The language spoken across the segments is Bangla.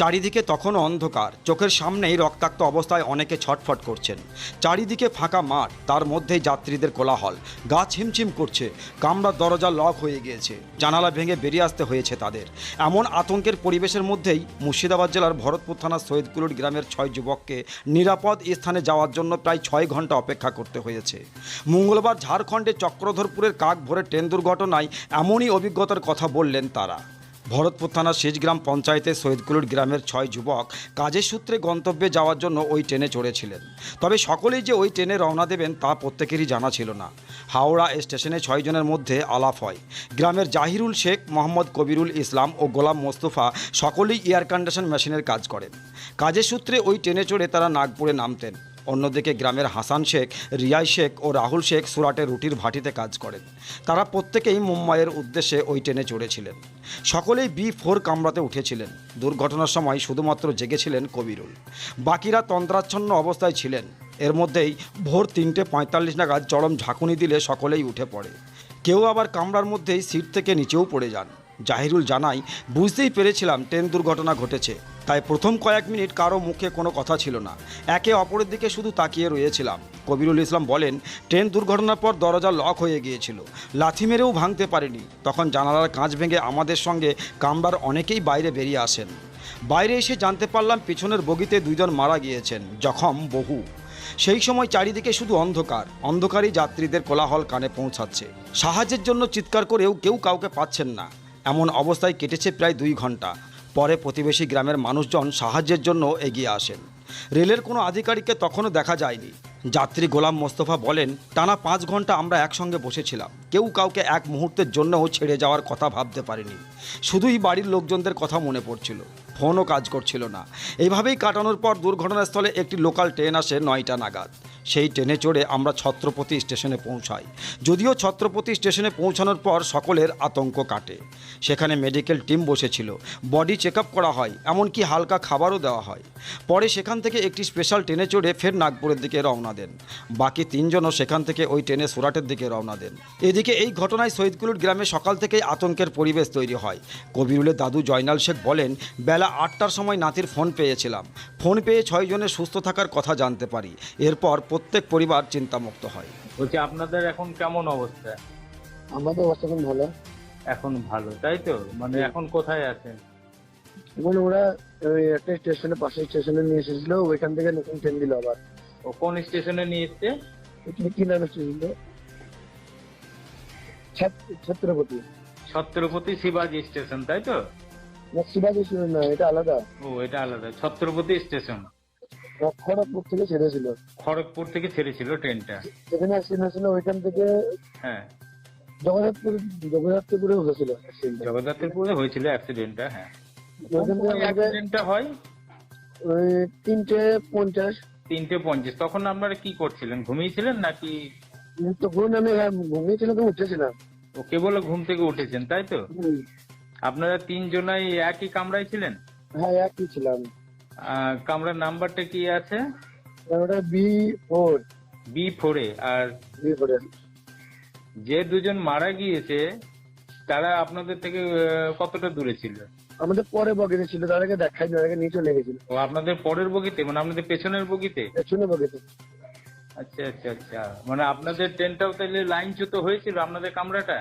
চারিদিকে তখনও অন্ধকার। চোখের সামনেই রক্তাক্ত অবস্থায় অনেকে ছটফট করছেন। চারিদিকে ফাঁকা মাঠ, তার মধ্যেই যাত্রীদের কোলাহল। গা ছিমছিম করছে। কামরার দরজা লক হয়ে গিয়েছে। জানালা ভেঙে বেরিয়ে আসতে হয়েছে তাদের। এমন আতঙ্কের পরিবেশের মধ্যেই মুর্শিদাবাদ জেলার ভরতপুর থানার সৈয়দকুলুর গ্রামের ছয় যুবককে নিরাপদ স্থানে যাওয়ার জন্য প্রায় ছয় ঘণ্টা অপেক্ষা করতে হয়েছে। মঙ্গলবার ঝাড়খণ্ডে চক্রধরপুরের কাক ভোরে ট্রেন দুর্ঘটনায় এমনই অভিজ্ঞতার কথা বললেন তারা। ভরতপুর থানার শেষগ্রাম পঞ্চায়েতের সৈয়দকুলুর গ্রামের ছয় যুবক কাজের সূত্রে গন্তব্যে যাওয়ার জন্য ওই ট্রেনে চড়েছিলেন। তবে সকলেই যে ওই ট্রেনে রওনা দেবেন তা প্রত্যেকেরই জানা ছিল না। হাওড়া স্টেশনে ছয়জনের মধ্যে আলাপ হয়। গ্রামের জাহিরুল শেখ, মোহাম্মদ কবিরুল ইসলাম ও গোলাম মোস্তফা সকলেই এয়ার কন্ডিশন মেশিনের কাজ করেন। কাজের সূত্রে ওই ট্রেনে চড়ে তারা নাগপুরে নামতেন। অন্যদিকে গ্রামের হাসান শেখ, রিয়াই শেখ ও রাহুল শেখ সুরাটে রুটির ভাটিতে কাজ করেন। তারা প্রত্যেকেই মুম্বাইয়ের উদ্দেশ্যে ওই ট্রেনে চড়েছিলেন। সকলেই বি ফোর কামরাতে উঠেছিলেন। দুর্ঘটনার সময় শুধুমাত্র জেগেছিলেন কবিরুল। বাকিরা তন্ত্রাচ্ছন্ন অবস্থায় ছিলেন। এর মধ্যেই ভোর তিনটে পঁয়তাল্লিশ নাগাদ চরম ঝাঁকুনি দিলে সকলেই উঠে পড়ে। কেউ আবার কামরার মধ্যেই সিট থেকে নিচেও পড়ে যান। জাহিরুল জানাই বুঝতেই পেরেছিলাম ট্রেন দুর্ঘটনা ঘটেছে। তাই প্রথম কয়েক মিনিট কারও মুখে কোনো কথা ছিল না। একে অপরের দিকে শুধু তাকিয়ে রয়েছিলাম। কবিরুল ইসলাম বলেন, ট্রেন দুর্ঘটনার পর দরজা লক হয়ে গিয়েছিল। লাথি মেরেও ভাঙতে পারেনি। তখন জানালার কাঁচ ভেঙে আমাদের সঙ্গে কামরার অনেকেই বাইরে বেরিয়ে আসেন। বাইরে এসে জানতে পারলাম, পিছনের বগিতে দুইজন মারা গিয়েছেন, জখম বহু। সেই সময় চারিদিকে শুধু অন্ধকার। অন্ধকারই যাত্রীদের কোলাহল কানে পৌঁছাচ্ছে। সাহায্যের জন্য চিৎকার করেও কেউ কাউকে পাচ্ছেন না। এমন অবস্থায় কেটেছে প্রায় দুই ঘণ্টা। পরে প্রতিবেশী গ্রামের মানুষজন সাহায্যের জন্য এগিয়ে আসেন। রেলের কোনো আধিকারিককে তখনও দেখা যায়নি। যাত্রী গোলাম মোস্তফা বলেন, টানা পাঁচ ঘণ্টা আমরা একসঙ্গে বসেছিলাম। কেউ কাউকে এক মুহূর্তের জন্যও ছেড়ে যাওয়ার কথা ভাবতে পারিনি। শুধুই বাড়ির লোকজনদের কথা মনে পড়ছিল। ফোনও কাজ করছিল না। এইভাবেই কাটানোর পর দুর্ঘটনাস্থলে একটি লোকাল ট্রেন আসে নয়টা নাগাদ। সেই ট্রেনে চড়ে আমরা ছত্রপতি স্টেশনে পৌঁছাই। যদিও ছত্রপতি স্টেশনে পৌঁছানোর পর সকলের আতঙ্ক কাটে। সেখানে মেডিকেল টিম বসেছিল। বডি চেক করা হয়, এমনকি হালকা খাবারও দেওয়া হয়। পরে সেখান থেকে একটি স্পেশাল ট্রেনে চড়ে ফের নাগপুরের দিকে রওনা দেন। বাকি তিনজনও সেখান থেকে ওই ট্রেনে সুরাটের দিকে রওনা দেন। এদিকে এই ঘটনায় সৈয়দকুলুর গ্রামে সকাল থেকেই আতঙ্কের পরিবেশ তৈরি হয়। কবিরুলের দাদু জয়নাল শেখ বলেন, বেলা আটটার সময় নাতির ফোন পেয়েছিলাম। ফোন পেয়ে ছয়জনের সুস্থ থাকার কথা জানতে পারি। এরপর প্রত্যেক পরিবার চিন্তামুক্ত হয়। বলছি আপনাদের এখন কেমন অবস্থা? আমাদের অবস্থা এখন ভালো। এখন ভালো তাই তো? মানে এখন কোথায় আছেন? এখন ওরা ওই একটা স্টেশনে পাশের স্টেশনে নিয়ে এসেছিল ওইখান থেকে নতুন ট্রেন দিল আবার। ও কোন স্টেশনে নিয়ে এসছে? কি নাম স্টেশন ছত্রপতি। ছত্রপতি শিবাজি স্টেশন তাই তো? না শিবাজি স্টেশন না এটা আলাদা। ও এটা আলাদা। ছত্রপতি স্টেশন। খড়গপুর থেকে ছেড়েছিল। খড়গপুর থেকে ছেড়েছিল ট্রেনটা। অ্যাক্সিডেন্ট হয়েছিল ওইখান থেকে হ্যাঁ। জগন্নাথপুর জগন্নাথপুরে হয়েছিল হয়েছিল অ্যাক্সিডেন্টটা হ্যাঁ। অ্যাক্সিডেন্টটা হয়? ওই তিনটে পঞ্চাশ। তিনটে পঞ্চাশ। তখন আপনারা কি করছিলেন? ঘুমিয়েছিলেন নাকি? তখন আমি ঘুমিয়েছিলাম তো উঠেছিলাম। ও কেবল ঘুম থেকে উঠেছেন তাই তো। আপনারা তিনজনাই একই কামরায় ছিলেন? হ্যাঁ একই ছিলাম। আহ, কামরার নাম্বারটা কি আছে? ওটা বি ফোর। বি ফোরে আর বি ফোরে যে দুজন মারা গিয়েছে তারা আপনাদের থেকে আহ, কতটা দূরে ছিল? আমাদের পরে বগিতে ছিল তার আগে দেখাই তার আগে নিয়ে চলে গেছিল ও আপনাদের পরের বগিতে? মানে আপনাদের পেছনের বগিতে? পেছনে বগিতে। আচ্ছা আচ্ছা আচ্ছা। মানে আপনাদের ট্রেনটাও তাহলে লাইনচ্যুত হয়েছিল আপনাদের কামরাটা?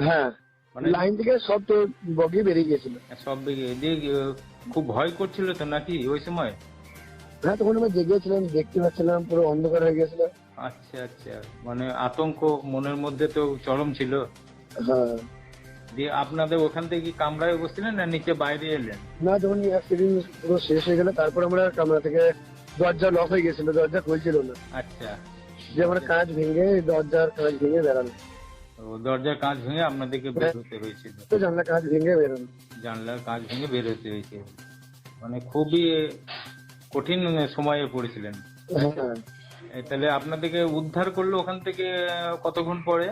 হ্যাঁ। লাইন থেকে সব তো বগি বেরিয়ে গিয়েছিল। সব দিকে খুব ভয় করছিল তো নাকি ওই সময়? হ্যাঁ তখন আমরা জেগেছিলাম দেখতে পাচ্ছিলাম পুরো অন্ধকার হয়ে গেছিল আচ্ছা আচ্ছা মানে আতঙ্ক মনের মধ্যে তো চরম ছিল। হ্যাঁ। দিয়ে আপনাদের ওখান থেকে কি কামরায় বসছিলেন না নিচে বাইরে এলেন? না যখন অ্যাক্সিডেন্ট পুরো শেষ হয়ে গেল তারপর আমরা কামরা থেকে দরজা লক হয়ে গেছিল দরজা খুলছিল না। আচ্ছা। যে আমরা কাঁচ ভেঙে দরজার কাঁচ ভেঙে বেরানো তো দরজার কাঁচ ভেঙে আপনাদেরকে বের হতে হয়েছিল তো জানলা কাঁচ ভেঙে বেরানো জানলার কাঁচ ভেঙে বের হতে হয়েছে। মানে খুবই কঠিন সময়ে পড়েছিলেন। হ্যাঁ। তাহলে আপনাদেরকে উদ্ধার করল ওখান থেকে কতক্ষণ পরে?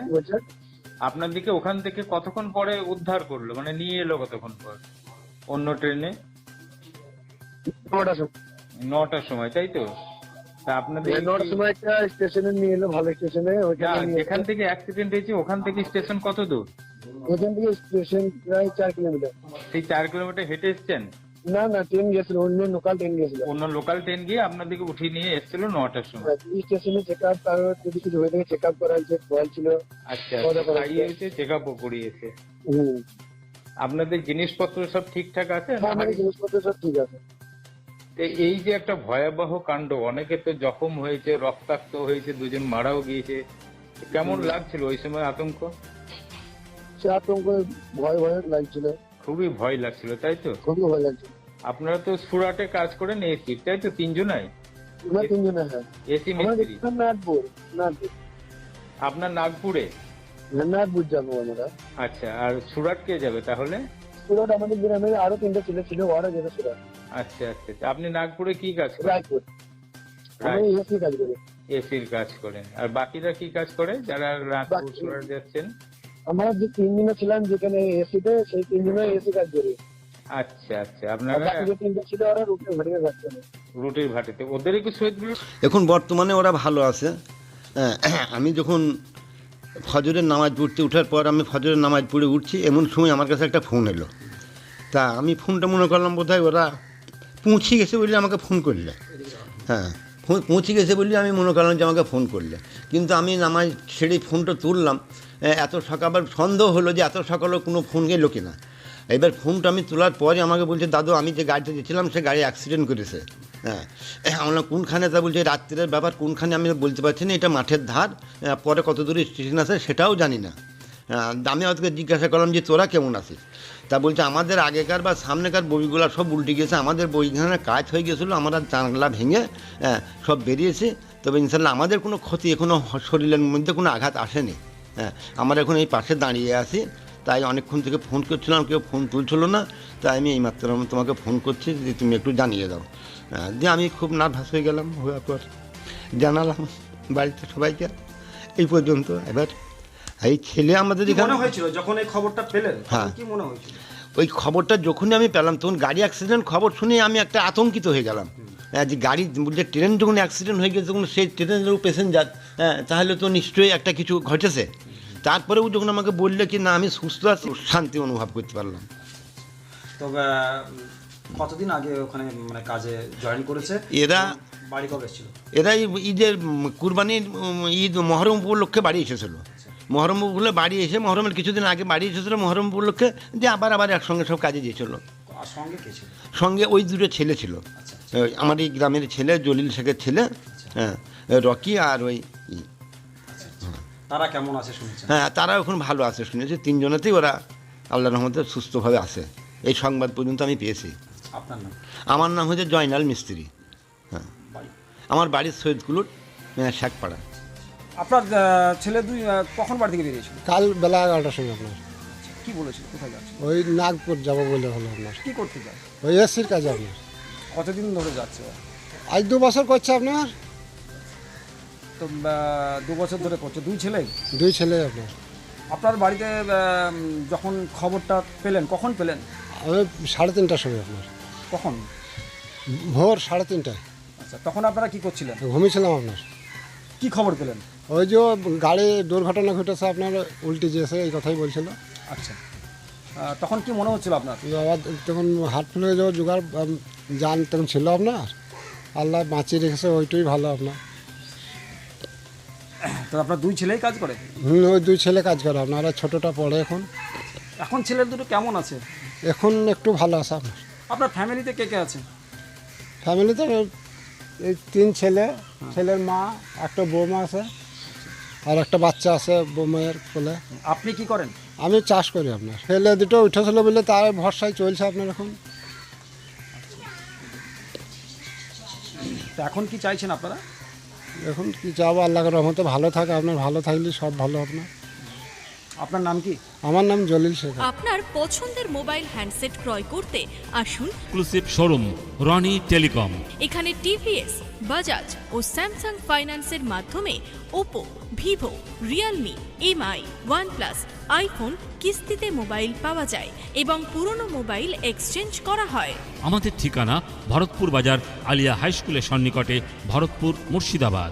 আপনাদেরকে ওখান থেকে কতক্ষণ পরে উদ্ধার করল? মানে নিয়ে এলো কতক্ষণ পর? অন্য ট্রেনে? নটার সময় তাই তো? তা আপনাদের এই নটার স্টেশনে নিয়ে এলো ভালো স্টেশনে না, ওইখানে নিয়ে যেখান থেকে অ্যাক্সিডেন্ট হয়েছে ওখান থেকে স্টেশন কত দূর? ওইখান থেকে স্টেশন প্রায় চার কিলোমিটার। সেই চার কিলোমিটার হেঁটে এসছেন? না না ট্রেন গেছিল অন্য লোকাল ট্রেন গেছিল। অন্য লোকাল ট্রেন গিয়ে আপনাদেরকে উঠিয়ে নিয়ে এসেছিল নটার সময়? স্টেশনে চেক আপ তার যদি কিছু হয়ে থাকে চেক আপ করা হয়েছে বল ছিল আচ্ছা খাইয়েছে চেক আপও করিয়েছে। আপনাদের জিনিসপত্র সব ঠিকঠাক আছে? হ্যাঁ, জিনিসপত্র সব ঠিক আছে। এই যে একটা ভয়াবহ কাণ্ড অনেকে তো জখম হয়েছে রক্তাক্ত হয়েছে দুজন মারাও গিয়েছে। কেমন লাগছিল ওই সময় আতঙ্ক? সে আতঙ্ক ভয় ভয় লাগছিল। খুবই ভয় লাগছিল তাই তো? খুবই ভয় লাগছিল। আপনারা তো সুরাটে কাজ করেন এসি তাই তো তিনজনাই? তিনজনে হ্যাঁ। এসি মিস্ত্রি। নাথপুর আপনার নাগপুরে? নাগপুর যাব আমরা। আচ্ছা আর সুরাট কে যাবে তাহলে? আমাদের গ্রামে আরও তিনটা ছেলে ছিল ওরা যেত আচ্ছা আচ্ছা আচ্ছা। আপনি নাগপুরে কি কাজ করেন? এসি কাজ করি। এসির কাজ করেন। আর বাকিরা কি কাজ করে? যারা নাগপুর যাচ্ছেন? আমরা যে তিন দিনে ছিলাম যেখানে এসিতে সেই তিন দিনে এসি কাজ করি। আচ্ছা আচ্ছা। এখন বর্তমানে ওরা ভালো আছে। হ্যাঁ, আমি যখন ফজরের নামাজ পড়তে ওঠার পর আমি ফজরের নামাজ পড়ে উঠছি, এমন সময় আমার কাছে একটা ফোন এলো। তা আমি ফোনটা মনে করলাম বোধহয় ওরা পৌঁছে গেছে বলে আমাকে ফোন করলে। হ্যাঁ পৌঁছে গেছে বলে আমি মনে করলাম যে আমাকে ফোন করলে। কিন্তু আমি নামাজ ছেড়ে ফোনটা তুললাম এত সকাল আবার সন্দেহ হলো যে এত সকালেও কোনো ফোন গেলো কিনা। এবার ফোনটা আমি তোলার পরে আমাকে বলছে, দাদু, আমি যে গাড়িতে গেছিলাম, সে গাড়ি অ্যাক্সিডেন্ট করেছে। হ্যাঁ। আমরা কোনখানে তা বলছে? রাত্রের ব্যাপার কোনখানে আমি বলতে পারছি না, এটা মাঠের ধার। পরে কত দূরে স্টেশন আছে সেটাও জানি না। আমি ওদেরকে জিজ্ঞাসা করলাম যে, তোরা কেমন আছিস? তা বলছে, আমাদের আগেকার বা সামনেকার বইগুলো সব উল্টে গেছে। আমাদের বইখানে কাজ হয়ে গেছিল, আমরা জানলা ভেঙে সব বেরিয়েছে। তবে ইনশাল্লাহ আমাদের কোনো ক্ষতি এখনও শরীরের মধ্যে কোনো আঘাত আসেনি। হ্যাঁ আমরা এখন এই পাশে দাঁড়িয়ে আছি। তাই অনেকক্ষণ থেকে ফোন করছিলাম কেউ ফোন তুলছিল না তাই আমি এইমাত্র তোমাকে ফোন করছি যে তুমি একটু জানিয়ে দাও। হ্যাঁ, দিয়ে আমি খুব নার্ভাস হয়ে গেলাম হওয়ার পর জানালাম বাড়িতে সবাইকে। এই পর্যন্ত এবার এই ছেলে আমাদের এখানে মনে হয়েছিল যখন এই খবরটা পেলেন? হ্যাঁ। কি মনে হয়েছিল? ওই খবরটা যখনই আমি পেলাম তখন গাড়ি অ্যাক্সিডেন্ট খবর শুনে আমি একটা আতঙ্কিত হয়ে গেলাম। হ্যাঁ, যে গাড়ি যে ট্রেন যখন অ্যাক্সিডেন্ট হয়ে গেছে তখন সেই ট্রেনেরও প্যাসেঞ্জার হ্যাঁ তাহলে তো নিশ্চয়ই একটা কিছু ঘটেছে। তারপরেও যখন আমাকে বললে কি না আমি সুস্থ আছি শান্তি অনুভব করতে পারলাম। তবে কতদিন আগে ওখানে মানে কাজে জয়েন করেছে? এরা বাড়ি কবে এরা ঈদের কুরবানির ঈদ মহরম উপলক্ষে বাড়ি এসেছিল। মহরম উপলক্ষে বাড়ি এসে মহরমের কিছুদিন আগে বাড়ি এসেছিল মহরম উপলক্ষে যে আবার আবার একসঙ্গে সব কাজে গিয়েছিল। সঙ্গে ওই দুটো ছেলে ছিল। আচ্ছা আমার এই গ্রামের ছেলে জলিল শেখের ছেলে হ্যাঁ রকি আর ওই। তারা কেমন আছে শুনেছেন? হ্যাঁ তারা এখন ভালো আছে শুনেছি। তিনজনেতেই ওরা আল্লাহ রহমতে সুস্থভাবে আছে। এই সংবাদ পর্যন্ত আমি পেয়েছি। আপনার নাম? আমার নাম হচ্ছে জয়নাল মিস্ত্রি। হ্যাঁ। আমার বাড়ির সৈয়দকুলুর শেখপাড়া আপনার ছেলে দুই কখন বাড়ি থেকে বেরিয়েছিল? কাল বেলা এগারোটার সময় আপনার। কি বলেছিল? কোথায় যাচ্ছে? ওই নাগপুর যাব বলে হলো আপনার। কি করতে যায়? ওই এসির কাজে আপনার। কতদিন ধরে যাচ্ছে? আজ দু বছর করছে আপনার। তো দু বছর ধরে করছে। দুই ছেলে? দুই ছেলে আপনার। আপনার বাড়িতে আহ, যখন খবরটা পেলেন কখন পেলেন? আমি সাড়ে তিনটার সময় আপনার। কখন? ভোর সাড়ে তিনটায়। আচ্ছা তখন আপনারা কি করছিলেন? ঘুমিয়েছিলাম আপনার। কি খবর পেলেন? ওই যে গাড়ি দুর্ঘটনা ঘটেছে আপনার উল্টে যেয়েছে এই কথাই বলছিল। আচ্ছা। আহ, তখন কি মনে হচ্ছিল আপনার? আবার তখন হার্ট ফেল যাওয়ার জোগাড় উম, যান তখন ছিল আপনার। আল্লাহ বাঁচিয়ে রেখেছে ওইটাই ভালো আপনার। তো আপনার দুই ছেলেই কাজ করে? হুম ওই দুই ছেলে কাজ করে আপনার ছোটোটা পড়ে এখন। এখন ছেলের দুটো কেমন আছে? এখন একটু ভালো আছে আপনার। আপনার ফ্যামিলিতে কে কে আছে? ফ্যামিলিতে এই তিন ছেলে ছেলের মা একটা বৌমা আছে আর একটা বাচ্চা আছে বৌমায়ের কোলে। আপনি কি করেন? আমি চাষ করি আপনার। ছেলে দুটো উঠেছিল বলে তার ভরসায় চলছে আপনার এখন। তো এখন কি চাইছেন আপনারা? এখন কি যাব আল্লাহর রহমতে ভালো থাকে আপনার ভালো থাকলে সব ভালো আপনার আপনার নাম কি? আমার নাম জলিল শেখ আপনার পছন্দের মোবাইল হ্যান্ডসেট ক্রয় করতে আসুন। এক্সক্লুসিভ শোরুম রনি টেলিকম এখানে টিভিএস বাজাজ ও স্যামসাং ফাইন্যান্সের মাধ্যমে Oppo Vivo Realme Mi OnePlus iPhone কিস্তিতে মোবাইল পাওয়া যায় এবং পুরনো মোবাইল এক্সচেঞ্জ করা হয়। আমাদের ঠিকানা ভরতপুর বাজার আলিয়া হাই স্কুলের সন্নিকটে Bharatpur Murshidabad.